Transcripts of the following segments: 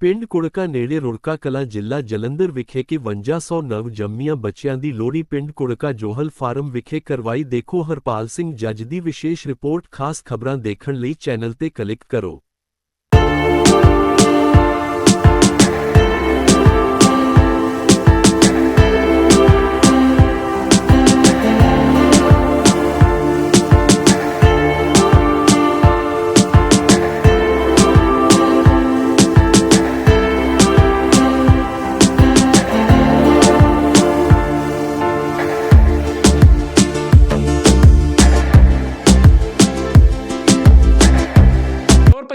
ਪਿੰਡ ਕੁੜਕਾ ਨੇੜੇ ਰੁੜਕਾ ਕਲਾ ਜ਼ਿਲ੍ਹਾ ਜਲੰਧਰ ਵਿਖੇ ਕਿ 5100 ਨਵ ਜੰਮੀਆਂ ਬੱਚਿਆਂ ਦੀ ਲੋਹੜੀ ਪਿੰਡ ਕੁੜਕਾ ਜੋਹਲ ਫਾਰਮ ਵਿਖੇ ਕਰਵਾਈ, ਦੇਖੋ ਹਰਪਾਲ ਸਿੰਘ ਜੱਜ ਦੀ ਵਿਸ਼ੇਸ਼ ਰਿਪੋਰਟ, ਖਾਸ ਖਬਰਾਂ ਦੇਖਣ ਲਈ ਚੈਨਲ ਤੇ ਕਲਿੱਕ ਕਰੋ।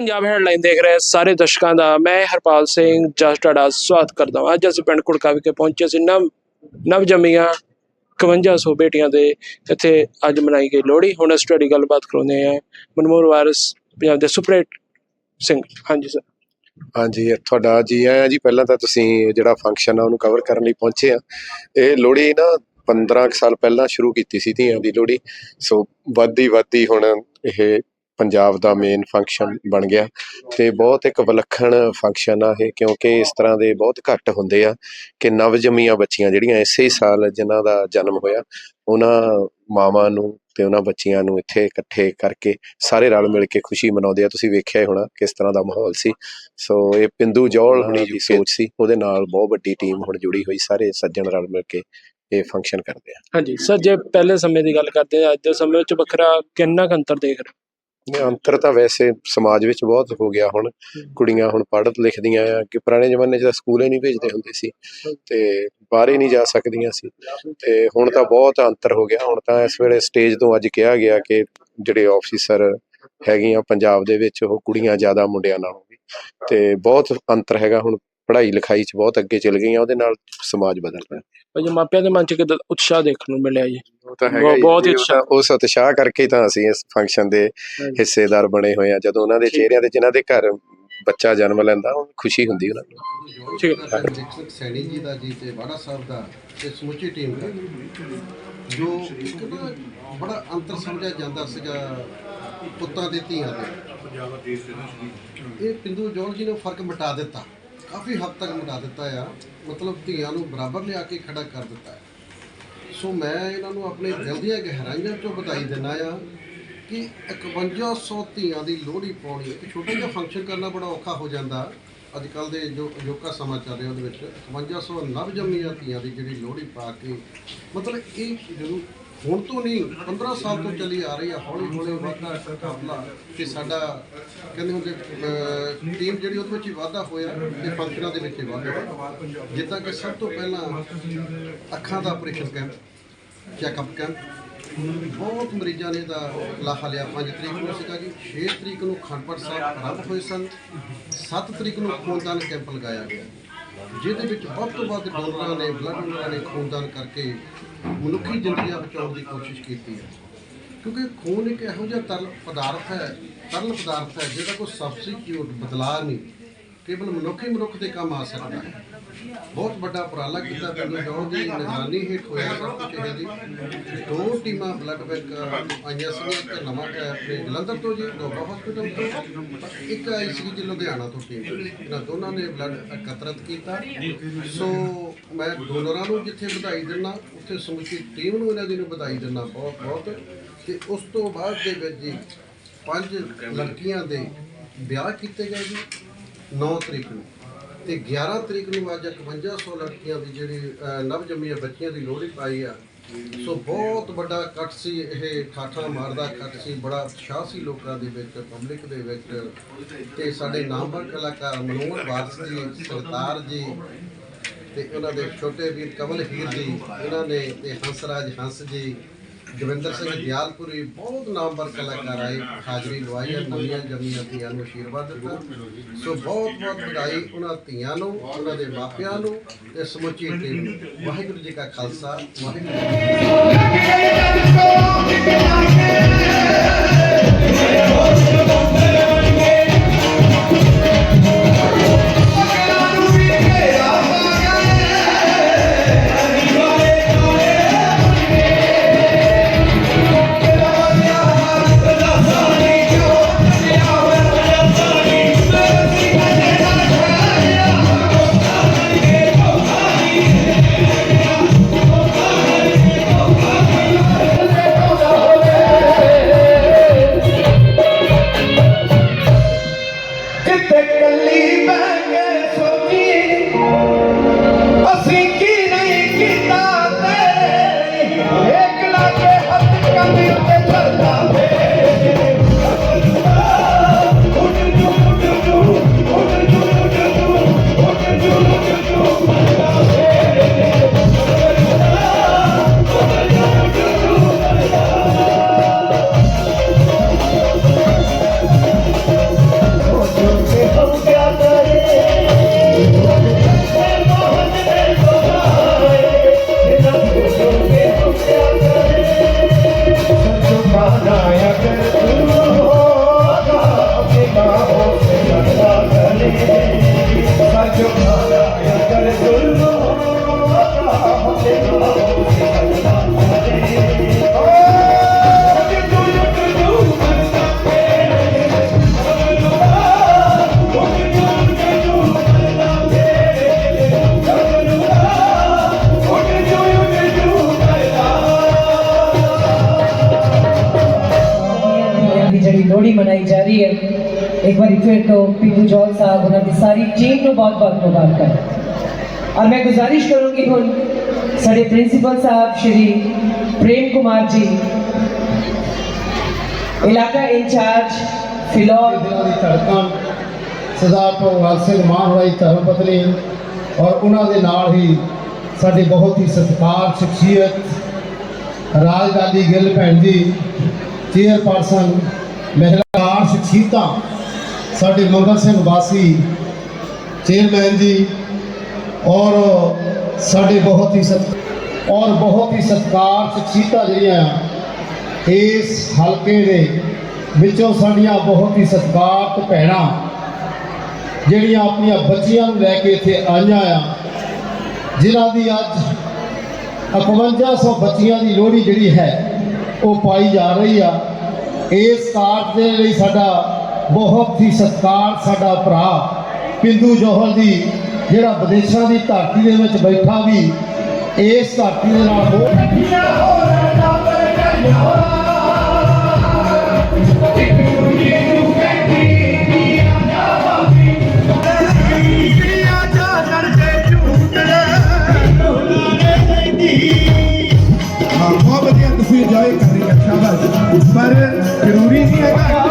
ਪੰਜਾਬ ਹੈਡਲਾਈਨ ਦੇਖ ਰਹੇ ਸਾਰੇ ਦਰਸ਼ਕਾਂ ਦਾ, ਮੈਂ ਹਰਪਾਲ ਸਿੰਘ, ਜਸ ਤੁਹਾਡਾ ਸਵਾਗਤ ਕਰਦਾ ਹਾਂ। ਅੱਜ ਅਸੀਂ ਪਿੰਡ ਕੁੜਕਾ ਵਿਖੇ ਪਹੁੰਚੇ ਸੀ। ਨਵ ਨਵ ਜੰਮੀਆਂ 5100 ਬੇਟੀਆਂ ਦੇ ਇੱਥੇ ਅੱਜ ਮਨਾਈ ਗਈ ਲੋਹੜੀ। ਹੁਣ ਅਸੀਂ ਤੁਹਾਡੀ ਗੱਲਬਾਤ ਕਰਾਉਂਦੇ ਹਾਂ। ਮਨਮੋਹਨ ਵਾਰਸ, ਪੰਜਾਬ ਦੇ ਸੁਪਰੇਟ ਸਿੰਘ। ਹਾਂਜੀ ਸਰ ਹਾਂਜੀ ਤੁਹਾਡਾ ਜੀ ਆਇਆਂ ਜੀ, ਪਹਿਲਾਂ ਤਾਂ ਤੁਸੀਂ ਜਿਹੜਾ ਫੰਕਸ਼ਨ ਆ, ਉਹਨੂੰ ਕਵਰ ਕਰਨ ਲਈ ਪਹੁੰਚੇ ਆ। ਇਹ ਲੋਹੜੀ ਨਾ 15 ਕੁ ਸਾਲ ਪਹਿਲਾਂ ਸ਼ੁਰੂ ਕੀਤੀ ਸੀ ਧੀਆਂ ਦੀ ਲੋਹੜੀ। ਸੋ ਵੱਧਦੀ ਵੱਧਦੀ ਹੁਣ ਇਹ ਪੰਜਾਬ ਦਾ ਮੇਨ ਫੰਕਸ਼ਨ ਬਣ ਗਿਆ ਤੇ ਬਹੁਤ ਇੱਕ ਵਿਲੱਖਣ ਫੰਕਸ਼ਨ ਆ ਇਹ, ਕਿਉਂਕਿ ਇਸ ਤਰ੍ਹਾਂ ਦੇ ਬਹੁਤ ਘੱਟ ਹੁੰਦੇ ਆ ਕਿ ਨਵਜੰਮੀਆਂ ਬੱਚੀਆਂ ਜਿਹੜੀਆਂ ਇਸੇ ਸਾਲ ਜਿਨ੍ਹਾਂ ਦਾ ਜਨਮ ਹੋਇਆ, ਉਹਨਾਂ ਮਾਵਾਂ ਨੂੰ ਤੇ ਉਹਨਾਂ ਬੱਚੀਆਂ ਨੂੰ ਇੱਥੇ ਇਕੱਠੇ ਕਰਕੇ ਸਾਰੇ ਰਲ ਮਿਲ ਕੇ ਖੁਸ਼ੀ ਮਨਾਉਂਦੇ ਆ। ਤੁਸੀਂ ਵੇਖਿਆ ਹੀ ਹੋਣਾ ਕਿਸ ਤਰ੍ਹਾਂ ਦਾ ਮਾਹੌਲ ਸੀ। ਸੋ ਇਹ ਪਿੰਦੂ ਜੋਲ ਹੁਣੀ ਦੀ ਸੋਚ ਸੀ, ਉਹਦੇ ਨਾਲ ਬਹੁਤ ਵੱਡੀ ਟੀਮ ਹੁਣ ਜੁੜੀ ਹੋਈ, ਸਾਰੇ ਸੱਜਣ ਰਲ ਮਿਲ ਕੇ ਇਹ ਫੰਕਸ਼ਨ ਕਰਦੇ ਆ। ਹਾਂਜੀ, ਸਰ, ਜੇ ਪਹਿਲੇ ਸਮੇਂ ਦੀ ਗੱਲ ਕਰਦੇ ਆ, ਅੱਜ ਦੇ ਸਮੇਂ ਵਿੱਚ ਵੱਖਰਾ ਕਿੰਨਾ ਅੰਤਰ ਦੇਖ ਰਹੇ ਇਹ ਅੰਤਰ ਤਾਂ ਵੈਸੇ ਸਮਾਜ ਵਿੱਚ ਬਹੁਤ ਹੋ ਗਿਆ ਹੁਣ। ਕੁੜੀਆਂ ਹੁਣ ਪੜ੍ਹਤ ਲਿਖਦੀਆਂ ਆ ਕਿ ਪੁਰਾਣੇ ਜ਼ਮਾਨੇ 'ਚ ਤਾਂ ਸਕੂਲੇ ਨਹੀਂ ਭੇਜਦੇ ਹੁੰਦੇ ਸੀ ਤੇ ਬਾਹਰ ਹੀ ਨਹੀਂ ਜਾ ਸਕਦੀਆਂ ਸੀ। ਤੇ ਹੁਣ ਤਾਂ ਬਹੁਤ ਅੰਤਰ ਹੋ ਗਿਆ। ਹੁਣ ਤਾਂ ਇਸ ਵੇਲੇ ਸਟੇਜ ਤੋਂ ਅੱਜ ਕਿਹਾ ਗਿਆ ਕਿ ਜਿਹੜੇ ਆਫੀਸਰ ਹੈਗੀਆਂ ਪੰਜਾਬ ਦੇ ਵਿੱਚ ਉਹ ਕੁੜੀਆਂ ਜ਼ਿਆਦਾ ਮੁੰਡਿਆਂ ਨਾਲੋਂ ਵੀ। ਤੇ ਬਹੁਤ ਅੰਤਰ ਹੈਗਾ ਹੁਣ ਪੜ੍ਹਾਈ ਲਿਖਾਈ 'ਚ ਬਹੁਤ ਅੱਗੇ ਚਲ ਗਈਆਂ ਉਹਦੇ ਨਾਲ ਸਮਾਜ ਬਦਲ ਰਿਹਾ। ਭਾਜੀ ਮਾਪਿਆਂ ਦੇ ਮਨ 'ਚ ਕਿਦਾਂ ਉਤਸ਼ਾਹ ਦੇਖਣ ਨੂੰ ਮਿਲਿਆ ਜੀ? ਉਹ ਤਾਂ ਬਹੁਤ- ਬਹੁਤ ਹੀ ਜੀ, ਉਹ ਤਾਂ ਉਸ ਉਤਸ਼ਾਹ ਕਰਕੇ ਹੀ ਤਾਂ ਅਸੀਂ ਇਸ ਫੰਕਸ਼ਨ ਦੇ ਹਿੱਸੇਦਾਰ ਬਣੇ ਹੋਏ ਆ ਜਦੋਂ ਉਹਨਾਂ ਦੇ। ਚਿਹਰਿਆਂ ਤੇ ਜਿਨ੍ਹਾਂ ਦੇ ਘਰ ਬੱਚਾ ਜਨਮ ਲੈਂਦਾ ਉਹ ਖੁਸ਼ੀ ਹੁੰਦੀ ਉਹਨਾਂ ਨੂੰ। ਠੀਕ। ਹੈ ਵਿਕਸਤ ਸੈਣੀ ਜੀ ਦਾ ਜੀ ਤੇ ਵਾੜਾ ਸਾਹਿਬ ਦਾ ਤੇ ਸਮੁੱਚੀ ਟੀਮ ਦਾ ਜੋ ਇੱਕ ਨਾ ਬੜਾ ਅੰਤਰ ਸਮਝਿਆ ਜਾਂਦਾ ਸੀਗਾ ਪੁੱਤਾਂ ਦੇ ਧੀਆਂ ਦੇ। ਇਹ ਪਿੰਦੂ ਜੋਲ ਜੀ ਨੇ ਫ਼ਰਕ ਮਿਟਾ ਦਿੱਤਾ। ਕਾਫੀ ਹੱਦ ਤੱਕ ਮਿਟਾ ਦਿੱਤਾ ਆ ਮਤਲਬ ਧੀਆਂ ਨੂੰ ਬਰਾਬਰ ਲਿਆ ਕੇ ਖੜਾ ਕਰ ਦਿੱਤਾ ਹੈ। ਸੋ ਮੈਂ ਇਹਨਾਂ ਨੂੰ ਆਪਣੇ ਦਿਲ ਦੀਆਂ ਗਹਿਰਾਈਆਂ ਚੋਂ ਵਧਾਈ ਦਿੰਦਾ ਆ ਕਿ 5100 ਧੀਆਂ ਦੀ ਲੋਹੜੀ ਪਾਉਣੀ, ਇੱਕ ਛੋਟਾ ਜਿਹਾ ਫੰਕਸ਼ਨ ਕਰਨਾ ਬੜਾ ਔਖਾ ਹੋ ਜਾਂਦਾ ਅੱਜ ਕੱਲ ਦੇ ਜੋ ਅਜੋਕਾ ਸਮਾਂ ਚੱਲ ਰਿਹਾ ਉਹਦੇ ਵਿੱਚ 5100 ਨਵ ਜੰਮੀਆਂ ਧੀਆਂ ਦੀ ਜਿਹੜੀ ਲੋਹੜੀ ਪਾ ਕੇ, ਮਤਲਬ ਇਹ ਜਦੋਂ ਹੁਣ ਤੋਂ ਨਹੀਂ 15 ਸਾਲ ਤੋਂ ਚੱਲੀ ਆ ਰਹੀ ਆ, ਹੌਲੀ ਹੌਲੀ ਵਾਧਾ ਕਾਫਲਾ ਕਿ ਸਾਡਾ ਕਹਿੰਦੇ ਹੁੰਦੇ ਟੀਮ ਜਿਹੜੀ ਉਹਦੇ ਵਿੱਚ ਹੀ ਵਾਧਾ ਹੋਇਆ ਤੇ ਫੰਕਸ਼ਨਾਂ ਦੇ ਵਿੱਚ ਹੀ ਵਾਧਾ ਜਿੱਦਾਂ ਕਿ ਸਭ ਤੋਂ ਪਹਿਲਾਂ ਅੱਖਾਂ ਦਾ ਆਪਰੇਸ਼ਨ ਕੈਂਪ ਚੈੱਕਅਪ ਕੈਂਪ ਬਹੁਤ ਮਰੀਜ਼ਾਂ ਨੇ ਦਾ ਲਾਹਾ ਲਿਆ। 5 ਤਰੀਕ ਨੂੰ ਸੀਗਾ ਜੀ 6 ਤਰੀਕ ਨੂੰ ਖੰਡਪੜ ਸਾਹਿਬ ਆਰੰਭ ਹੋਏ ਸਨ। 7 ਤਰੀਕ ਨੂੰ ਖੂਨਦਾਨ ਕੈਂਪ ਲਗਾਇਆ ਗਿਆ। ਜਿਹਦੇ ਵਿੱਚ ਵੱਧ ਤੋਂ ਵੱਧ ਡੋਨਰਾਂ ਨੇ ਬਲੱਡ ਡੋਨਰਾਂ ਨੇ ਖੂਨਦਾਨ ਕਰਕੇ ਮਨੁੱਖੀ ਜ਼ਿੰਦਗੀਆਂ ਬਚਾਉਣ ਦੀ ਕੋਸ਼ਿਸ਼ ਕੀਤੀ ਹੈ। ਕਿਉਂਕਿ ਖੂਨ ਇੱਕ ਇਹੋ ਜਿਹਾ ਤਰਲ ਪਦਾਰਥ ਹੈ, ਤਰਲ ਪਦਾਰਥ ਹੈ ਜਿਹਦਾ ਕੋਈ ਸਬਸਟੀਟਿਊਟ ਬਦਲਾ ਨਹੀਂ। ਕੇਵਲ ਮਨੁੱਖੀ ਮਨੁੱਖ ਦੇ ਕੰਮ ਆ ਸਕਦਾ ਹੈ। ਬਹੁਤ ਵੱਡਾ ਉਪਰਾਲਾ ਕੀਤਾ ਪਿੰਡ ਜੋੜ ਦੀ ਨਿਗਰਾਨੀ ਹੇਠ ਹੋਇਆ ਸਭ ਕੁਝ ਇਹ ਜੀ ਦੋ ਟੀਮਾਂ ਬਲੱਡ ਬੈਂਕ ਆਈਆਂ ਸੀ ਇੱਕ ਨਵਾਂ ਅਹ, ਆਪਣੇ ਜਲੰਧਰ ਤੋਂ ਜੀ ਦੋਬਾ ਹਸਪੀਟਲ ਤੋਂ ਇੱਕ ਆਈ ਸੀ ਜੀ ਲੁਧਿਆਣਾ ਤੋਂ ਟੀਮ ਇਹਨਾਂ ਦੋਨਾਂ ਨੇ ਬਲੱਡ ਇਕੱਤਰਤ ਕੀਤਾ। ਸੋ ਮੈਂ ਡੋਨਰਾਂ ਨੂੰ ਜਿੱਥੇ ਵਧਾਈ ਦਿੰਦਾ ਉੱਥੇ ਸਮੁੱਚੀ ਟੀਮ ਨੂੰ ਇਹਨਾਂ ਦੀ ਨੂੰ ਵਧਾਈ ਦਿੰਦਾ ਬਹੁਤ ਬਹੁਤ। ਤੇ ਉਸ ਤੋਂ ਬਾਅਦ ਦੇ ਵਿੱਚ ਜੀ ਪੰਜ ਲੜਕੀਆਂ ਦੇ ਵਿਆਹ ਕੀਤੇ ਗਏ ਜੀ 9 ਤਰੀਕ ਨੂੰ। ਤੇ 11 ਤਰੀਕ ਨੂੰ ਅੱਜ 5100 ਲੜਕੀਆਂ ਦੀ ਜਿਹੜੀ ਅਹ, ਨਵ ਜੰਮੀਆਂ ਬੱਚੀਆਂ ਦੀ ਲੋਹੜੀ ਪਾਈ ਆ। ਸੋ ਬਹੁਤ ਵੱਡਾ ਕੱਟ ਸੀ ਇਹ ਠਾਠਾ ਮਾਰਦਾ ਕੱਟ ਸੀ ਬੜਾ ਉਤਸ਼ਾਹ ਸੀ ਲੋਕਾਂ ਦੇ ਵਿੱਚ ਪਬਲਿਕ ਦੇ ਵਿੱਚ। ਤੇ ਸਾਡੇ ਨਾਮਵਰ ਕਲਾਕਾਰ ਮਨੋਹਰ ਵਾਰਸ ਜੀ ਸਰਦਾਰ ਜੀ ਤੇ ਉਹਨਾਂ ਦੇ ਛੋਟੇ ਵੀਰ ਕਮਲ ਹੀਰ ਜੀ ਇਹਨਾਂ ਨੇ ਤੇ ਹੰਸਰਾਜ ਹੰਸ ਜੀ ਜਵਿੰਦਰ ਸਿੰਘ ਦਿਆਲਪੁਰੀ ਬਹੁਤ ਨਾਮਵਰ ਕਲਾਕਾਰ ਆਏ, ਹਾਜ਼ਰੀ ਲਵਾਈ ਹੈ, ਨਵੀਆਂ ਜੰਮੀਆਂ ਧੀਆਂ ਨੂੰ ਆਸ਼ੀਰਵਾਦ ਦਿੱਤਾ। ਸੋ ਬਹੁਤ ਬਹੁਤ ਵਧਾਈ ਉਹਨਾਂ ਧੀਆਂ ਨੂੰ, ਉਹਨਾਂ ਦੇ ਮਾਪਿਆਂ ਨੂੰ ਤੇ ਸਮੁੱਚੀ ਟੀਮ ਨੂੰ। ਵਾਹਿਗੁਰੂ ਜੀ ਕਾ ਖਾਲਸਾ, ਵਾਹਿਗੁਰੂ ਜੀ ਕੀ ਫਤਿਹ। લોહડી મનાઈ જા રહી है। एक बार फिर तो पीटू जॉल साहब, उन्होंने सारी टीम को बहुत बहुत मुबारक और मैं गुजारिश करूँगी हूँ ਸਾਡੇ ਪ੍ਰਿੰਸੀਪਲ ਸਾਹਿਬ ਸ਼੍ਰੀ ਪ੍ਰੇਮ ਕੁਮਾਰ ਜੀ, ਇਲਾਕਾ ਇੰਚਾਰਜ ਫਿਲੌਰ। ਦੀ ਧੜਕਣ, ਸਰਦਾਰ ਭਗਵਾਨ ਸਿੰਘ ਮਾਨ ਧਰਮ ਪਤਨੀ ਔਰ ਉਹਨਾਂ ਦੇ ਨਾਲ ਹੀ ਸਾਡੇ ਬਹੁਤ ਹੀ ਸਤਿਕਾਰ, ਸ਼ਖਸੀਅਤ ਰਾਜਦਾਦੀ ਗਿੱਲ ਭੈਣ ਜੀ, ਚੇਅਰਪਰਸਨ ਮਹਿਲਾਕਾਰ ਸ਼ਖਸੀਅਤਾਂ, ਸਾਡੇ ਮੰਗਲ ਸਿੰਘ ਵਾਸੀ, ਚੇਅਰਮੈਨ ਜੀ ਔਰ ਸਾਡੇ ਬਹੁਤ ਹੀ ਸਤ ਔਰ ਬਹੁਤ ਹੀ ਸਤਿਕਾਰ ਸ਼ਖਸੀਅਤਾਂ ਜਿਹੜੀਆਂ ਇਸ ਹਲਕੇ ਦੇ ਵਿੱਚੋਂ ਸਾਡੀਆਂ ਬਹੁਤ ਹੀ ਸਤਿਕਾਰਤ ਭੈਣਾਂ ਜਿਹੜੀਆਂ ਆਪਣੀਆਂ ਬੱਚੀਆਂ ਨੂੰ ਲੈ ਕੇ ਇੱਥੇ ਆਈਆਂ ਆ, ਜਿਨ੍ਹਾਂ ਦੀ ਅੱਜ 5100 ਬੱਚੀਆਂ ਦੀ ਲੋਹੜੀ ਜਿਹੜੀ ਹੈ, ਉਹ ਪਾਈ ਜਾ ਰਹੀ ਆ। ਇਸ ਕਾਰਜ ਦੇ ਲਈ ਸਾਡਾ ਬਹੁਤ ਹੀ ਸਤਿਕਾਰ ਸਾਡਾ ਭਰਾ ਪਿੰਦੂ ਜੋਹਲ ਜੀ ਜਿਹੜਾ ਵਿਦੇਸ਼ਾਂ ਦੀ ਧਰਤੀ ਦੇ ਵਿੱਚ ਬੈਠਾ ਵੀ, ਇਸ ਧਰਤੀ ਦੇ ਨਾਲ ਬਹੁਤ ਹਾਂ, ਬਹੁਤ ਵਧੀਆ ਤੁਸੀਂ ਇੰਜੋਏ ਕਰ ਰਹੇ ਹੋ, ਸ਼ਾਬਾਸ਼। ਪਰ ਜ਼ਰੂਰੀ ਨਹੀਂ ਹੈਗਾ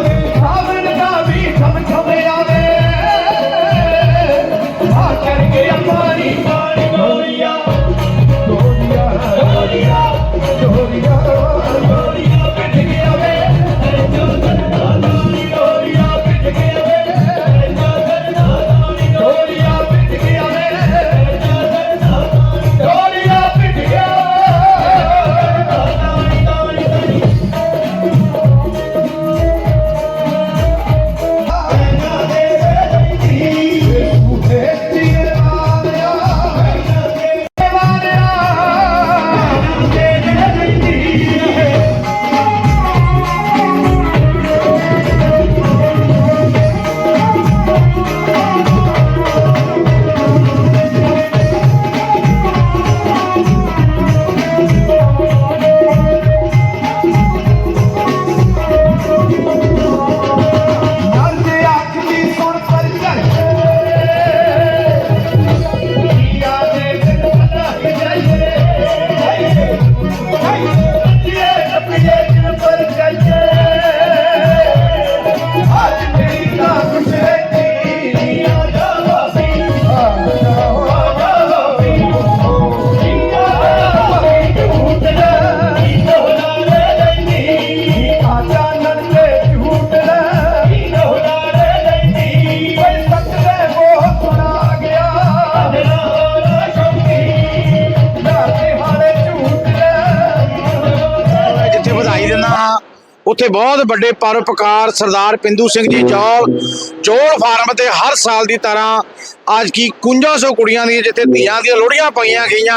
ਉੱਥੇ ਬਹੁਤ ਵੱਡੇ ਪਰਉਪਕਾਰ ਸਰਦਾਰ ਪਿੰਦੂ ਸਿੰਘ ਜੀ ਚੌਲ ਚੋਲ ਫਾਰਮ ਤੇ ਹਰ ਸਾਲ ਦੀ ਤਰ੍ਹਾਂ ਅੱਜ ਕੀ 5100 ਕੁੜੀਆਂ ਦੀਆਂ ਜਿੱਥੇ ਧੀਆਂ ਦੀਆਂ ਲੋੜੀਆਂ ਪਾਈਆਂ ਗਈਆਂ,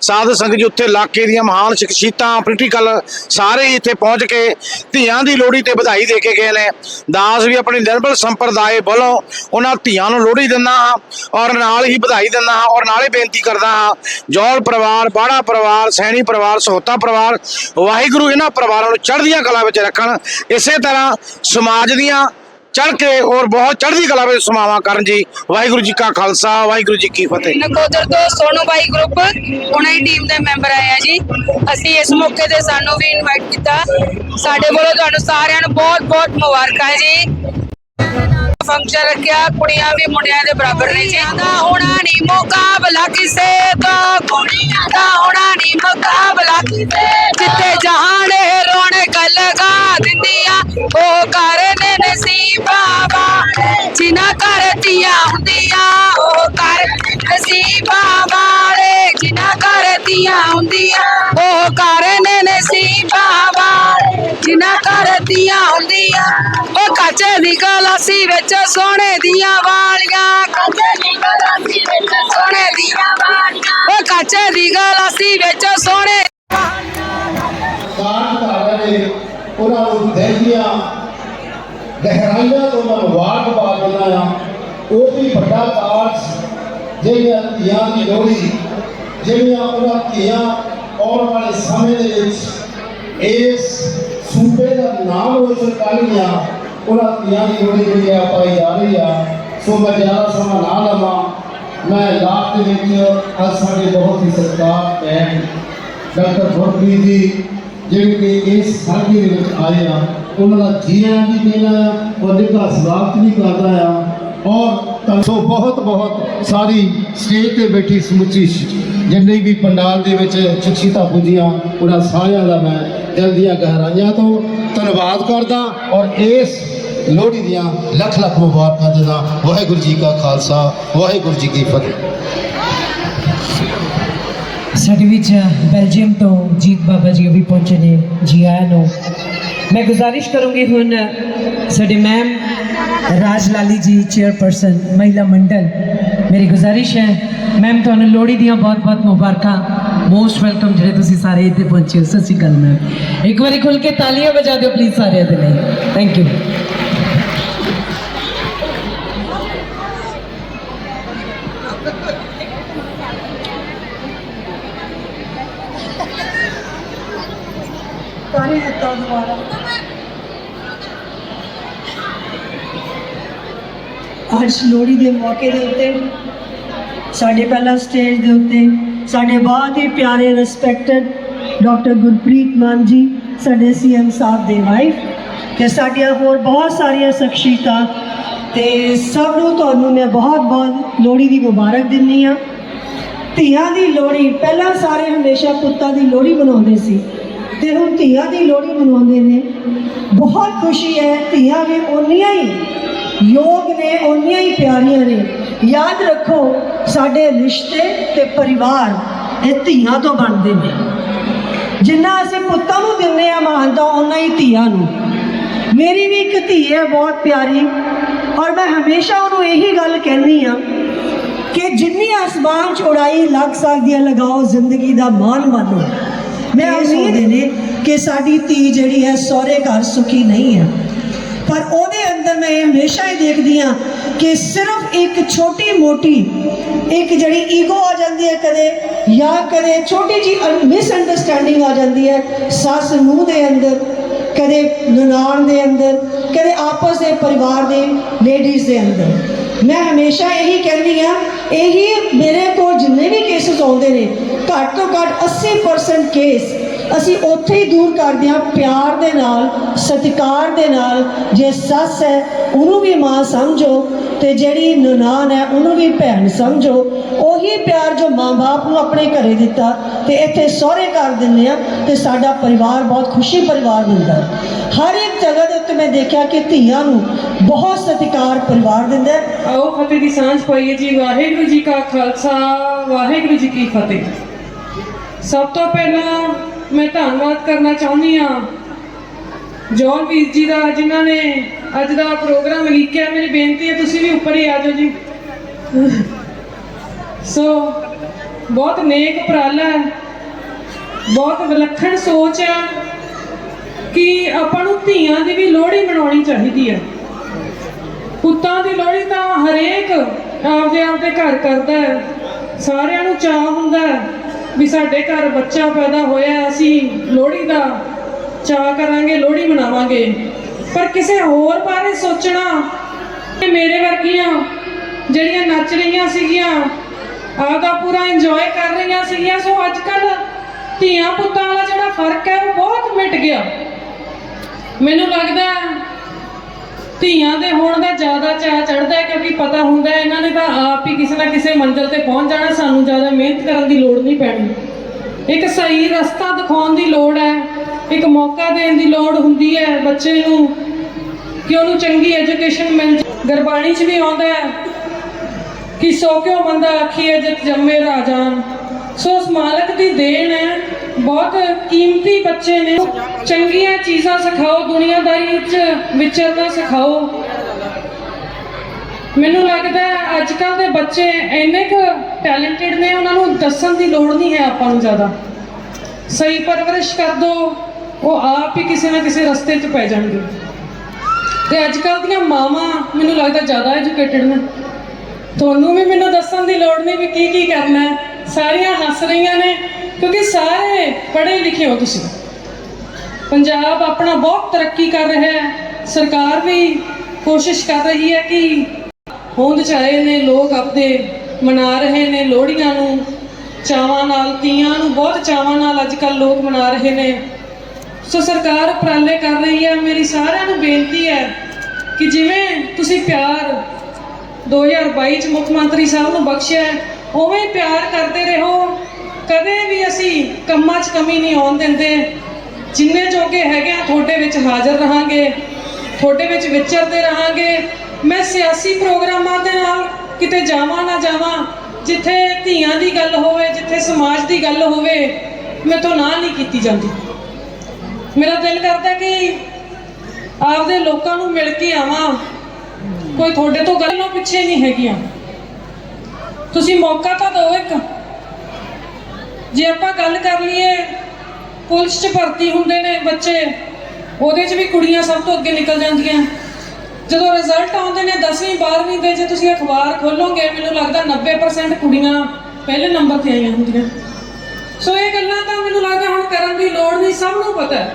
ਸਾਧ ਸੰਗਤ ਜੀ ਉੱਥੇ ਇਲਾਕੇ ਦੀਆਂ ਮਹਾਨ ਸ਼ਖਸੀਅਤਾਂ ਪੋਲੀਟੀਕਲ ਸਾਰੇ ਹੀ ਇੱਥੇ ਪਹੁੰਚ ਕੇ ਧੀਆਂ ਦੀ ਲੋੜੀ ਤੇ ਵਧਾਈ ਦੇ ਕੇ ਗਏ ਨੇ। ਦਾਸ ਵੀ ਆਪਣੇ ਨਿਰਮਲ ਸੰਪਰਦਾਇ ਵੱਲੋਂ ਉਹਨਾਂ ਧੀਆਂ ਨੂੰ ਲੋੜੀ ਦਿੰਦਾ ਹਾਂ ਔਰ ਨਾਲ ਹੀ ਵਧਾਈ ਦਿੰਦਾ ਹਾਂ ਔਰ ਨਾਲੇ ਬੇਨਤੀ ਕਰਦਾ ਹਾਂ ਜੌਲ ਪਰਿਵਾਰ, ਬਾੜਾ ਪਰਿਵਾਰ, ਸੈਣੀ ਪਰਿਵਾਰ, ਸਹੋਤਾ ਪਰਿਵਾਰ, ਵਾਹਿਗੁਰੂ ਇਹਨਾਂ ਪਰਿਵਾਰਾਂ ਨੂੰ ਚੜ੍ਹਦੀਆਂ ਕਲਾ ਵਿੱਚ ਰੱਖਣ। ਇਸੇ ਤਰ੍ਹਾਂ ਸਮਾਜ ਦੀਆਂ ਚੜ੍ਹ ਕੇ ਔਰ ਬਹੁਤ ਚੜ੍ਹਦੀ ਕਲਾ ਵਿੱਚ ਸਮਾਵਾਂ ਕਰਨ ਜੀ। ਵਾਹਿਗੁਰੂ ਜੀ ਕਾ ਖਾਲਸਾ, ਵਾਹਿਗੁਰੂ ਜੀ ਕੀ ਫਤਿਹ। ਨਕੋਦਰ ਤੋਂ ਸੋਨੂ ਬਾਈ ਗਰੁੱਪ ਉਹਨਾਂ ਦੀ ਟੀਮ ਦੇ ਮੈਂਬਰ ਆਏ ਆ ਜੀ। ਅਸੀਂ ਇਸ ਮੌਕੇ ਤੇ ਸਾਨੂੰ ਵੀ ਇਨਵਾਈਟ ਕੀਤਾ। ਸਾਡੇ ਵੱਲੋਂ ਤੁਹਾਨੂੰ ਸਾਰਿਆਂ ਨੂੰ ਬਹੁਤ ਬਹੁਤ ਮੁਬਾਰਕਾਂ ਜੀ। ਫੰਕਸ਼ਨ ਰੱਖਿਆ, ਕੁੜੀਆਂ ਵੀ ਮੁੰਡਿਆਂ ਦੇ ਬਰਾਬਰ ਨੇ ਜੀ। ਦਾ ਹੋਣਾ ਨਹੀਂ ਮੁਕਾਬਲਾ ਕਿਸੇ ਦਾ। ਕੁੜੀਆਂ ਦਾ ਹੋਣਾ ਨਹੀਂ ਮੁਕਾਬਲਾ ਕਿਸੇ ਜਿੱਤੇ ਜਹਾਨ ਇਹ ਰੌਣਕ ਲਗਾ ਦਿੰਦੀਆਂ। ਉਹ ਕਰਨੇ ਨਸੀਬਾਂ ਵਾਲੇ ਜਿਨ੍ਹਾਂ ਕਰਤੀਆਂ ਹੁੰਦੀਆਂ, ਉਹ ਕਰ ਨਸੀਬਾਂ ਵਾਲੇ ਜਿਨ੍ਹਾਂ ਕਰਤੀਆਂ ਹੁੰਦੀਆਂ, ਉਹ ਕਰਨੇ ਨਸੀਬਾਂ ਵਾਲੇ ਜਿਨ੍ਹਾਂ ਕਰਤੀਆਂ ਹੁੰਦੀਆਂ, ਉਹ ਕੱਚੇ ਦੀ ਗਲਾਸੀ ਵਿੱਚ ਸੋਨੇ ਦੀਆਂ ਵਾਲੀਆਂ ਕੱਚੇ ਦੀ ਗਲਾਸੀ ਵਿੱਚ ਸੋਨੇ ਦੀਆਂ ਵਾਲੀਆਂ ਉਹ ਕੱਚੇ ਦੀ ਗਲਾਸੀ ਵਿੱਚ ਸੋਨੇ ਕਾਰਜ ਕਰ ਰਹੇ ਨੇ ਉਹਨਾਂ ਨੂੰ ਦਿਲ ਦੀਆਂ ਗਹਿਰਾਈਆਂ ਤੋਂ ਮੈਂ ਮੁਬਾਰਕਬਾਦ ਦਿੰਦਾ ਆ ਉਹ ਵੀ ਵੱਡਾ ਕਾਰਜ ਜਿਹੜੀਆਂ ਧੀਆਂ ਦੀ ਲੋਹੜੀ ਜਿਹੜੀਆਂ ਉਹਨਾਂ ਧੀਆਂ ਆਉਣ ਵਾਲੇ ਸਮੇਂ ਦੇ ਵਿੱਚ ਇਸ ਸੂਬੇ ਦਾ ਨਾਮ ਰੋਸ਼ਨ ਕਰਨਗੀਆਂ ਉਹਨਾਂ ਧੀਆਂ ਦੀ ਲੋੜੀ ਜਿਹੜੀ ਆ ਪਾਈ ਜਾ ਰਹੀ ਆ, ਸੋ ਮੈਂ ਜ਼ਿਆਦਾ ਸਮਾਂ ਨਾ ਲਵਾਂ। ਮੈਂ ਲਾਸਟ ਦੇ ਵਿੱਚ ਅੱਜ ਸਾਡੇ ਬਹੁਤ ਹੀ ਸਤਿਕਾਰ ਹੈ ਡਾਕਟਰ ਗੁਰਪ੍ਰੀਤ ਜੀ, ਜਿਹੜੇ ਕਿ ਇਸ ਸਾਡੀ ਦੇ ਵਿੱਚ ਆਏ ਆ, ਉਹਨਾਂ ਦਾ ਜੀ ਵੀ ਕਹਿਣਾ ਆ ਉਹਦੇ ਦਾ ਸਵਾਗਤ ਵੀ ਕਰਦਾ ਆ। ਔਰ ਸੋ ਬਹੁਤ ਬਹੁਤ ਸਾਰੀ ਸਟੇਜ ਤੇ ਬੈਠੀ ਸਮੁੱਚੀ ਜਿੰਨੇ ਵੀ ਪੰਡਾਲ ਦੇ ਵਿੱਚ ਸ਼ਖਸੀਅਤਾਂ ਪੁੱਜੀਆਂ, ਉਹਨਾਂ ਸਾਰਿਆਂ ਦਾ ਮੈਂ ਦਿਲ ਦੀਆਂ ਗਹਿਰਾਈਆਂ ਤੋਂ ਧੰਨਵਾਦ ਕਰਦਾ ਔਰ ਇਸ ਲੋਹੜੀ ਦੀਆਂ ਲੱਖ ਲੱਖ ਮੁਬਾਰਕਾਂ ਦਿੰਦਾ ਵਾਹਿਗੁਰੂ ਜੀ ਕਾ ਖਾਲਸਾ, ਵਾਹਿਗੁਰੂ ਜੀ ਕੀ ਫਤਿਹ। ਸਾਡੇ ਵਿੱਚ ਬੈਲਜੀਅਮ ਤੋਂ ਜੀਤ ਬਾਬਾ ਜੀ ਵੀ ਪਹੁੰਚੇ ਨੇ, ਜੀ ਆਇਆਂ ਨੂੰ। ਮੈਂ ਗੁਜ਼ਾਰਿਸ਼ ਕਰੂੰਗੀ ਹੁਣ ਸਾਡੇ ਮੈਮ ਰਾਜ ਲਾਲੀ ਜੀ ਚੇਅਰਪਰਸਨ ਮਹਿਲਾ ਮੰਡਲ ਮੇਰੀ ਗੁਜ਼ਾਰਿਸ਼ ਹੈ ਮੈਮ ਤੁਹਾਨੂੰ ਲੋਹੜੀ ਦੀਆਂ ਬਹੁਤ-ਬਹੁਤ ਮੁਬਾਰਕਾਂ ਮੋਸਟ ਵੈਲਕਮ ਜਿਹੜੇ ਤੁਸੀਂ ਸਾਰੇ ਇੱਥੇ ਪਹੁੰਚੇ ਹੋ ਸੱਚੀ ਸ਼੍ਰੀ ਅਕਾਲ ਇੱਕ ਵਾਰੀ ਖੁੱਲ ਕੇ ਤਾਲੀਆਂ ਵਜਾ ਦਿਓ ਪਲੀਜ਼ ਸਾਰਿਆਂ ਦੇ ਲਈ ਥੈਂਕ ਯੂ ਸਾਰੇ ਹੱਥਾਂ ਦੁਆਰਾ ਅੱਜ ਲੋਹੜੀ ਦੇ ਮੌਕੇ ਦੇ ਉੱਤੇ, ਸਾਡੇ ਪਹਿਲਾ ਸਟੇਜ ਦੇ ਉੱਤੇ, ਸਾਡੇ ਬਹੁਤ ਹੀ ਪਿਆਰੇ ਰਿਸਪੈਕਟਡ ਡਾਕਟਰ ਗੁਰਪ੍ਰੀਤ ਮਾਨ ਜੀ, ਸਾਡੇ ਸੀਐਮ ਸਾਹਿਬ ਦੇ ਵਾਈਫ ਤੇ ਸਾਡੀਆਂ ਹੋਰ ਬਹੁਤ ਸਾਰੀਆਂ ਸ਼ਖਸੀਅਤਾਂ ਤੇ ਸਭ ਨੂੰ ਤੁਹਾਨੂੰ ਮੈਂ ਬਹੁਤ ਬਹੁਤ ਲੋਹੜੀ ਦੀ ਮੁਬਾਰਕ ਦਿੰਦੀ ਆ ਧੀਆਂ ਦੀ ਲੋਹੜੀ, ਪਹਿਲਾਂ ਸਾਰੇ ਹਮੇਸ਼ਾ ਪੁੱਤਾਂ ਦੀ ਲੋਹੜੀ ਮਨਾਉਂਦੇ ਸੀ ਤੇ ਹੁਣ ਧੀਆਂ ਦੀ ਲੋਹੜੀ ਮਨਾਉਂਦੇ ਨੇ। ਬਹੁਤ ਖੁਸ਼ੀ ਹੈ, ਧੀਆਂ ਵੀ ਓਨੀਆਂ ਹੀ ਯੋਗ ਨੇ ਓਨੀਆਂ ਹੀ ਪਿਆਰੀਆਂ ਨੇ। ਯਾਦ ਰੱਖੋ ਸਾਡੇ ਰਿਸ਼ਤੇ ਤੇ ਪਰਿਵਾਰ ਇਹ ਧੀਆਂ ਤੋਂ ਬਣਦੇ ਨੇ। ਜਿੰਨਾ ਅਸੀਂ ਪੁੱਤਾਂ ਨੂੰ ਦਿੰਦੇ ਆ ਮਾਨਤਾ ਓਨਾ ਹੀ ਧੀਆਂ ਨੂੰ। ਮੇਰੀ ਵੀ ਇੱਕ ਧੀ ਹੈ ਬਹੁਤ ਪਿਆਰੀ। ਔਰ ਮੈਂ ਹਮੇਸ਼ਾ ਉਹਨੂੰ ਇਹੀ ਗੱਲ ਕਹਿੰਦੀ ਆ ਕਿ ਜਿੰਨੀ ਆਸਮਾਨ ਚੌੜਾਈ ਲੱਗ ਸਕਦੀ ਹੈ ਲਗਾਓ ਜ਼ਿੰਦਗੀ ਦਾ ਮਾਨ ਮਾਨੋ। ਮੈਂ ਉਮੀਦ ਨੇ ਕਿ ਸਾਡੀ ਧੀ ਜਿਹੜੀ ਹੈ ਸਹੁਰੇ ਘਰ ਸੁਖੀ ਨਹੀਂ ਹੈ। ਪਰ ਉਹਦੇ ਅੰਦਰ ਮੈਂ ਹਮੇਸ਼ਾ ਹੀ ਦੇਖਦੀ ਆ ਕਿ ਸਿਰਫ ਇੱਕ ਛੋਟੀ ਮੋਟੀ, ਇੱਕ ਜਿਹੜੀ ਈਗੋ ਆ ਜਾਂਦੀ ਹੈ ਕਦੇ ਜਾਂ ਕਦੇ ਛੋਟੀ ਜੀ ਮਿਸ ਅੰਡਰਸਟੈਂਡਿੰਗ ਆ ਜਾਂਦੀ ਹੈ ਸੱਸ ਨੂੰ ਦੇ ਅੰਦਰ, ਕਦੇ ਨਨਾਣ ਦੇ ਅੰਦਰ, ਕਦੇ ਆਪਸ ਦੇ ਪਰਿਵਾਰ ਦੇ ਲੇਡੀਜ਼ ਦੇ ਅੰਦਰ। ਮੈਂ ਹਮੇਸ਼ਾ ਇਹੀ ਕਹਿੰਦੀ ਆ ਇਹੀ ਮੇਰੇ ਕੋਲ ਜਿੰਨੇ ਵੀ ਕੇਸਸ ਆਉਂਦੇ ਨੇ, ਘੱਟ ਤੋਂ ਘੱਟ 80% ਕੇਸ ਅਸੀਂ ਉੱਥੇ ਹੀ ਦੂਰ ਕਰਦੇ ਹਾਂ ਪਿਆਰ ਦੇ ਨਾਲ, ਸਤਿਕਾਰ ਦੇ ਨਾਲ। ਜੇ ਸੱਸ ਹੈ, ਉਹਨੂੰ ਵੀ ਮਾਂ ਸਮਝੋ ਤੇ ਜਿਹੜੀ ਨਨਾਣ ਹੈ, ਉਹਨੂੰ ਵੀ ਭੈਣ ਸਮਝੋ। ਉਹੀ ਪਿਆਰ ਜੋ ਮਾਂ-ਬਾਪ ਨੂੰ ਆਪਣੇ ਘਰੇ ਦਿੱਤਾ ਤੇ ਇੱਥੇ ਸਹੁਰੇ ਘਰ ਦਿੰਦੇ ਆ ਤੇ ਸਾਡਾ ਪਰਿਵਾਰ ਬਹੁਤ ਖੁਸ਼ੀ ਪਰਿਵਾਰ ਮਿਲਦਾ ਹਰ ਇੱਕ ਜਗ੍ਹਾ ਦੇ ਉੱਤੇ ਮੈਂ ਦੇਖਿਆ ਕਿ ਧੀਆਂ ਨੂੰ ਬਹੁਤ ਸਤਿਕਾਰ ਪਰਿਵਾਰ ਦਿੰਦਾ ਆਓ ਫਤਿਹ ਦੀ ਸਾਂਝ ਪਾਈਏ ਜੀ। ਵਾਹਿਗੁਰੂ ਜੀ ਕਾ ਖਾਲਸਾ, ਵਾਹਿਗੁਰੂ ਜੀ ਕੀ ਫਤਿਹ। ਸਭ ਤੋਂ ਪਹਿਲਾਂ ਮੈਂ ਧੰਨਵਾਦ ਕਰਨਾ ਚਾਹੁੰਦੀ ਹਾਂ। ਜੋਨ ਵੀਰ ਜੀ ਦਾ, ਜਿਨ੍ਹਾਂ ਨੇ ਅੱਜ ਦਾ ਪ੍ਰੋਗਰਾਮ ਲਿਖਿਆ, ਮੇਰੀ ਬੇਨਤੀ ਹੈ ਤੁਸੀਂ ਵੀ ਉੱਪਰ ਹੀ ਆ ਜਾਓ ਜੀ। ਸੋ ਬਹੁਤ ਨੇਕ ਉਪਰਾਲਾ ਹੈ। ਬਹੁਤ ਵਿਲੱਖਣ ਸੋਚ ਹੈ ਕਿ ਆਪਾਂ ਨੂੰ ਧੀਆਂ ਦੀ ਵੀ ਲੋਹੜੀ ਮਨਾਉਣੀ ਚਾਹੀਦੀ ਹੈ। ਪੁੱਤਾਂ ਦੀ ਲੋਹੜੀ ਤਾਂ ਹਰੇਕ ਆਪਦੇ ਆਪਦੇ ਘਰ ਕਰਦਾ ਹੈ। ਸਾਰਿਆਂ ਨੂੰ ਚਾਹ ਹੁੰਦਾ ਹੈ। ਵੀ ਸਾਡੇ ਘਰ ਬੱਚਾ ਪੈਦਾ ਹੋਇਆ ਅਸੀਂ ਲੋਹੜੀ ਦਾ ਚਾਹ ਕਰਾਂਗੇ, ਲੋਹੜੀ ਮਨਾਵਾਂਗੇ। ਪਰ ਕਿਸੇ ਹੋਰ ਬਾਰੇ ਸੋਚਣਾ ਕਿ ਮੇਰੇ ਵਰਗੀਆਂ ਜਿਹੜੀਆਂ ਨੱਚ ਰਹੀਆਂ ਸੀਗੀਆਂ ਆਪਦਾ ਪੂਰਾ ਇੰਜੋਏ ਕਰ ਰਹੀਆਂ ਸੀਗੀਆਂ, ਸੋ ਅੱਜ ਕੱਲ ਧੀਆਂ ਪੁੱਤਾਂ ਵਾਲਾ ਜਿਹੜਾ ਫ਼ਰਕ ਹੈ, ਉਹ ਬਹੁਤ ਮਿਟ ਗਿਆ। ਮੈਨੂੰ ਲੱਗਦਾ ਧੀਆਂ ਦੇ ਹੋਣ ਦਾ ਜ਼ਿਆਦਾ ਚਾਹ ਚੜਦਾ ਹੈ ਕਿਉਂਕਿ ਪਤਾ ਹੁੰਦਾ ਹੈ ਇਹਨਾਂ ਨੇ ਤਾਂ ਆਪ ਹੀ ਕਿਸੇ ਨਾ ਕਿਸੇ ਮੰਜ਼ਿਲ ਤੇ ਪਹੁੰਚ ਜਾਣਾ, ਸਾਨੂੰ ਜ਼ਿਆਦਾ ਮਿਹਨਤ ਕਰਨ ਦੀ ਲੋੜ ਨਹੀਂ ਪੈਣੀ। ਇੱਕ ਸਹੀ ਰਸਤਾ ਦਿਖਾਉਣ ਦੀ ਲੋੜ ਹੈ, ਇੱਕ ਮੌਕਾ ਦੇਣ ਦੀ ਲੋੜ ਹੁੰਦੀ ਹੈ ਬੱਚੇ ਨੂੰ ਕਿ ਉਹਨੂੰ ਚੰਗੀ ਐਜੂਕੇਸ਼ਨ ਮਿਲ ਜਾਏ ਗੁਰਬਾਣੀ 'ਚ ਵੀ ਆਉਂਦਾ ਹੈ ਕਿ ਸੋ ਕਿਉਂ ਬੰਦਾ ਆਖੀਏ ਜਿਤ ਜੰਮੇ ਰਾਜਾਨ। ਸੋ ਉਸ ਬਹੁਤ ਕੀਮਤੀ ਬੱਚੇ ਨੇ। ਚੰਗੀਆਂ ਚੀਜ਼ਾਂ ਸਿਖਾਓ, ਦੁਨੀਆਦਾਰੀ ਵਿੱਚ ਵਿਚਰਨਾ ਸਿਖਾਓ। ਮੈਨੂੰ ਲੱਗਦਾ ਅੱਜ ਕੱਲ ਦੇ ਬੱਚੇ ਇੰਨੇ ਕੁ ਟੈਲੈਂਟਡ ਨੇ, ਉਹਨਾਂ ਨੂੰ ਦੱਸਣ ਦੀ ਲੋੜ ਨਹੀਂ ਹੈ ਆਪਾਂ ਨੂੰ ਜ਼ਿਆਦਾ। ਸਹੀ ਪਰਵਰਿਸ਼ ਕਰ ਦੋ, ਉਹ ਆਪ ਹੀ ਕਿਸੇ ਨਾ ਕਿਸੇ ਰਸਤੇ 'ਚ ਪੈ ਜਾਣਗੇ। ਤੇ ਅੱਜ ਕੱਲ ਦੀਆਂ ਮਾਵਾਂ ਮੈਨੂੰ ਲੱਗਦਾ ਜ਼ਿਆਦਾ ਐਜੂਕੇਟਡ ਨੇ। ਤੁਹਾਨੂੰ ਵੀ ਮੈਨੂੰ ਦੱਸਣ ਦੀ ਲੋੜ ਨਹੀਂ ਵੀ ਕੀ ਕੀ ਕਰਨਾ ਸਾਰੀਆਂ ਹੱਸ ਰਹੀਆਂ ਨੇ ਕਿਉਂਕਿ ਸਾਰੇ ਪੜ੍ਹੇ ਲਿਖੇ ਹੋ ਤੁਸੀਂ। ਪੰਜਾਬ ਆਪਣਾ ਬਹੁਤ ਤਰੱਕੀ ਕਰ ਰਿਹਾ ਹੈ। ਸਰਕਾਰ ਵੀ ਕੋਸ਼ਿਸ਼ ਕਰ ਰਹੀ ਹੈ ਕਿ ਹੋਂਦ ਚਾਏ ਨੇ, ਲੋਕ ਆਪਦੇ ਮਨਾ ਰਹੇ ਨੇ, ਲੋਹੜੀਆਂ ਨੂੰ, ਚਾਵਾਂ ਨਾਲ, ਤੀਆਂ ਨੂੰ, ਬਹੁਤ ਚਾਵਾਂ ਨਾਲ ਅੱਜ ਕੱਲ ਲੋਕ ਮਨਾ ਰਹੇ ਨੇ। ਸੋ ਸਰਕਾਰ ਉਪਰਾਲੇ ਕਰ ਰਹੀ ਹੈ। ਮੇਰੀ ਸਾਰਿਆਂ ਨੂੰ ਬੇਨਤੀ ਹੈ ਕਿ ਜਿਵੇਂ ਤੁਸੀਂ ਪਿਆਰ 2022 ਚ ਮੁੱਖ ਮੰਤਰੀ ਸਾਹਿਬ ਨੂੰ ਬਖਸ਼ਿਆ ਉਵੇਂ ਪਿਆਰ ਕਰਦੇ ਰਹੋ। ਕਦੇ ਵੀ ਅਸੀਂ ਕੰਮਾਂ 'ਚ ਕਮੀ ਨਹੀਂ ਆਉਣ ਦਿੰਦੇ। ਜਿੰਨੇ ਜੋਗੇ ਹੈਗੇ ਆ, ਤੁਹਾਡੇ ਵਿੱਚ ਹਾਜ਼ਰ ਰਹਾਂਗੇ। ਤੁਹਾਡੇ ਵਿੱਚ ਵਿਚਰਦੇ ਰਹਾਂਗੇ। ਮੈਂ ਸਿਆਸੀ ਪ੍ਰੋਗਰਾਮਾਂ ਦੇ ਨਾਲ ਕਿਤੇ ਜਾਵਾਂ ਨਾ ਜਾਵਾਂ, ਜਿੱਥੇ ਧੀਆਂ ਦੀ ਗੱਲ ਹੋਵੇ, ਜਿੱਥੇ ਸਮਾਜ ਦੀ ਗੱਲ ਹੋਵੇ ਮੈਥੋਂ ਨਾ ਨਹੀਂ ਕੀਤੀ ਜਾਂਦੀ। ਮੇਰਾ ਦਿਲ ਕਰਦਾ ਕਿ ਆਪਦੇ ਲੋਕਾਂ ਨੂੰ ਮਿਲ ਕੇ ਆਵਾਂ। ਕੋਈ ਤੁਹਾਡੇ ਤੋਂ ਗੱਲਾਂ ਪਿੱਛੇ ਨਹੀਂ ਹੈਗੀਆਂ। ਤੁਸੀਂ ਮੌਕਾ ਤਾਂ ਦਿਓ ਇੱਕ। ਜੇ ਆਪਾਂ ਗੱਲ ਕਰ ਲਈਏ ਪੁਲਿਸ 'ਚ ਭਰਤੀ ਹੁੰਦੇ ਨੇ ਬੱਚੇ ਉਹਦੇ 'ਚ ਵੀ ਕੁੜੀਆਂ ਸਭ ਤੋਂ ਅੱਗੇ ਨਿਕਲ ਜਾਂਦੀਆਂ। ਜਦੋਂ ਰਿਜ਼ਲਟ ਆਉਂਦੇ ਨੇ 10ਵੀਂ 12ਵੀਂ ਦੇ ਜੇ ਤੁਸੀਂ ਅਖਬਾਰ ਖੋਲੋਗੇ ਮੈਨੂੰ ਲੱਗਦਾ 90% ਕੁੜੀਆਂ ਪਹਿਲੇ ਨੰਬਰ ਤੇ ਆਈਆਂ ਹੁੰਦੀਆਂ। ਸੋ ਇਹ ਗੱਲਾਂ ਤਾਂ ਮੈਨੂੰ ਲੱਗਦਾ ਹੁਣ ਕਰਨ ਦੀ ਲੋੜ ਨਹੀਂ ਸਭ ਨੂੰ ਪਤਾ ਹੈ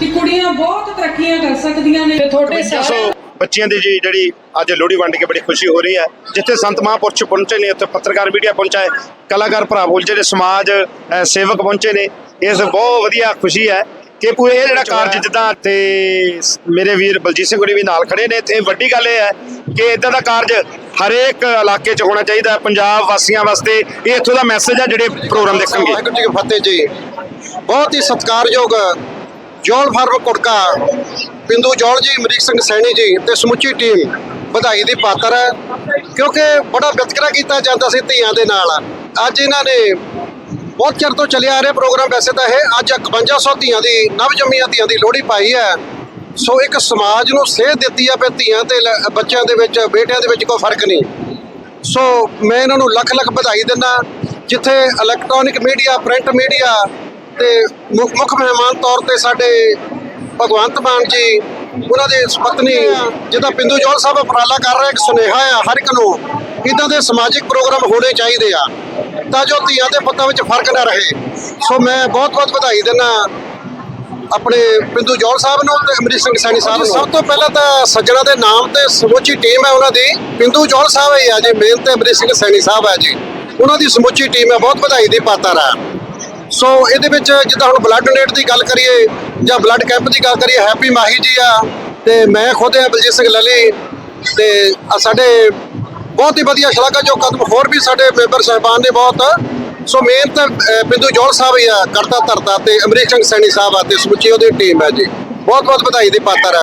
ਕਿ ਕੁੜੀਆਂ ਬਹੁਤ ਤਰੱਕੀਆਂ ਕਰ ਸਕਦੀਆਂ ਨੇ। ਤੇ ਤੁਹਾਡੇ ਸਾਰੇ ਬੱਚਿਆਂ ਦੀ ਜੀ ਜਿਹੜੀ ਅੱਜ ਲੋਹੜੀ ਵੰਡ ਕੇ ਬੜੀ ਖੁਸ਼ੀ ਹੋ ਰਹੀ ਹੈ ਜਿੱਥੇ ਸੰਤ ਮਹਾਂਪੁਰਸ਼ ਪਹੁੰਚੇ ਨੇ ਉੱਥੇ ਪੱਤਰਕਾਰ ਮੀਡੀਆ ਪਹੁੰਚਾ ਹੈ ਕਲਾਕਾਰ ਭਰਾ ਬੋਲ ਜਿਹੜੇ ਸਮਾਜ ਸੇਵਕ ਪਹੁੰਚੇ ਨੇ ਇਸ ਬਹੁਤ ਵਧੀਆ ਖੁਸ਼ੀ ਹੈ ਕਿ ਪੂਰੇ ਇਹ ਜਿਹੜਾ ਕਾਰਜ ਜਿੱਦਾਂ ਤੇ ਮੇਰੇ ਵੀਰ ਬਲਜੀਤ ਸਿੰਘ ਹੋਣੀ ਵੀ ਨਾਲ ਖੜੇ ਨੇ ਤੇ ਵੱਡੀ ਗੱਲ ਇਹ ਹੈ ਕਿ ਇਦਾਂ ਦਾ ਕਾਰਜ ਹਰੇਕ ਇਲਾਕੇ 'ਚ ਹੋਣਾ ਚਾਹੀਦਾ। ਪੰਜਾਬ ਵਾਸੀਆਂ ਵਾਸਤੇ ਇਹ ਇੱਥੋਂ ਦਾ ਮੈਸੇਜ ਹੈ ਜਿਹੜੇ ਪ੍ਰੋਗਰਾਮ ਦੇਖਣਗੇ ਵਾਹਿਗੁਰੂ ਜੀ ਕੀ ਫਤਿਹ ਜੀ ਬਹੁਤ ਹੀ ਸਤਿਕਾਰਯੋਗ ਜੋਲ ਫਾਰਮ ਕੁੜਕਾ ਪਿੰਦੂ ਜੋਲ ਜੀ, ਅਮਰੀਕ ਸਿੰਘ ਸੈਣੀ ਜੀ ਤੇ ਸਮੁੱਚੀ ਟੀਮ ਵਧਾਈ ਦੀ ਪਾਤਰ ਹੈ। ਕਿਉਂਕਿ ਬੜਾ ਵਿਤਕਰਾ ਕੀਤਾ ਜਾਂਦਾ ਸੀ ਧੀਆਂ ਦੇ ਨਾਲ। ਅੱਜ ਇਹਨਾਂ ਨੇ ਬਹੁਤ ਚਿਰ ਤੋਂ ਚੱਲਿਆ ਆ ਰਿਹਾ ਪ੍ਰੋਗਰਾਮ। ਵੈਸੇ ਤਾਂ ਇਹ ਅੱਜ 5100 ਧੀਆਂ ਦੀ ਨਵਜੰਮੀਆਂ ਧੀਆਂ ਦੀ ਲੋਹੜੀ ਪਾਈ ਹੈ। ਸੋ ਇੱਕ ਸਮਾਜ ਨੂੰ ਸੇਧ ਦਿੱਤੀ ਆ ਵੀ ਧੀਆਂ ਤੇ ਲ- ਬੱਚਿਆਂ ਦੇ ਵਿੱਚ, ਬੇਟਿਆਂ ਦੇ ਵਿੱਚ ਕੋਈ ਫ਼ਰਕ ਨਹੀਂ। ਸੋ ਮੈਂ ਇਹਨਾਂ ਨੂੰ ਲੱਖ ਲੱਖ ਵਧਾਈ ਦਿੰਦਾ ਜਿੱਥੇ ਇਲੈਕਟ੍ਰੋਨਿਕ ਮੀਡੀਆ ਪ੍ਰਿੰਟ ਮੀਡੀਆ ਤੇ ਮੁੱਖ ਮੁੱਖ ਮਹਿਮਾਨ ਤੌਰ ਤੇ ਸਾਡੇ ਭਗਵੰਤ ਮਾਨ ਜੀ, ਉਹਨਾਂ ਦੇ ਪਤਨੀ ਜਿਹਦਾ ਪਿੰਦੂ ਜੋਲ ਸਾਹਿਬ ਉਪਰਾਲਾ ਕਰ ਰਹੇ, ਇੱਕ ਸੁਨੇਹਾ ਆ ਹਰ ਇੱਕ ਨੂੰ, ਇਦਾਂ ਦੇ ਸਮਾਜਿਕ ਪ੍ਰੋਗਰਾਮ ਹੋਣੇ ਚਾਹੀਦੇ ਆ, ਤਾਂ ਜੋ ਧੀਆਂ ਦੇ ਪੁੱਤਾਂ ਵਿੱਚ ਫ਼ਰਕ ਨਾ ਰਹੇ। ਸੋ ਮੈਂ ਬਹੁਤ ਬਹੁਤ ਵਧਾਈ ਦਿੰਦਾ ਆਪਣੇ ਪਿੰਦੂ ਜੋਲ ਸਾਹਿਬ ਨੂੰ ਤੇ ਅਮਰੀਤ ਸਿੰਘ ਸੈਣੀ ਸਾਹਿਬ ਨੂੰ। ਸਭ ਤੋਂ ਪਹਿਲਾਂ ਤਾਂ ਸੱਜਣਾ ਦੇ ਨਾਮ ਤੇ ਸਮੁੱਚੀ ਟੀਮ ਹੈ ਉਹਨਾਂ ਦੀ। ਪਿੰਦੂ ਜੋਲ ਸਾਹਿਬ ਹੀ ਆ ਜੀ ਮੇਨ ਤੇ ਅਮਰੀਤ ਸਿੰਘ ਸੈਣੀ ਸਾਹਿਬ ਹੈ ਜੀ। ਉਹਨਾਂ ਦੀ ਸਮੁੱਚੀ ਟੀਮ ਹੈ, ਬਹੁਤ ਵਧਾਈ ਦੀ ਪਾਤਰ ਹੈ ਸੋ ਇਹਦੇ ਵਿੱਚ ਜਿੱਦਾਂ ਹੁਣ ਬਲੱਡ ਡੋਨੇਟ ਦੀ ਗੱਲ ਕਰੀਏ ਜਾਂ ਬਲੱਡ ਕੈਂਪ ਦੀ ਗੱਲ ਕਰੀਏ ਹੈਪੀ ਮਾਹੀ ਜੀ ਆ ਤੇ ਮੈਂ ਖੁਦ ਆ ਬਲਜੀਤ ਸਿੰਘ ਲਲੀ ਤੇ ਆਹ ਸਾਡੇ ਬਹੁਤ ਹੀ ਵਧੀਆ ਸ਼ਲਾਘਾ ਜੋ ਕਦਮ ਹੋਰ ਵੀ ਸਾਡੇ ਮੈਂਬਰ ਸਾਹਿਬਾਨ ਨੇ ਬਹੁਤ। ਸੋ ਮੇਨ ਤਾਂ ਅਹ, ਬਿੰਦੂ ਜੋਲ ਸਾਹਿਬ ਹੀ ਆ ਕਰਤਾ ਧਰਤਾ ਤੇ ਅਮਰੀਕ ਸਿੰਘ ਸੈਣੀ ਸਾਹਿਬ ਆ ਤੇ ਸਮੁੱਚੀ ਉਹਦੀ ਟੀਮ ਹੈ ਜੀ। ਬਹੁਤ ਬਹੁਤ ਵਧਾਈ ਦੇ ਪਾਤਰ ਹੈ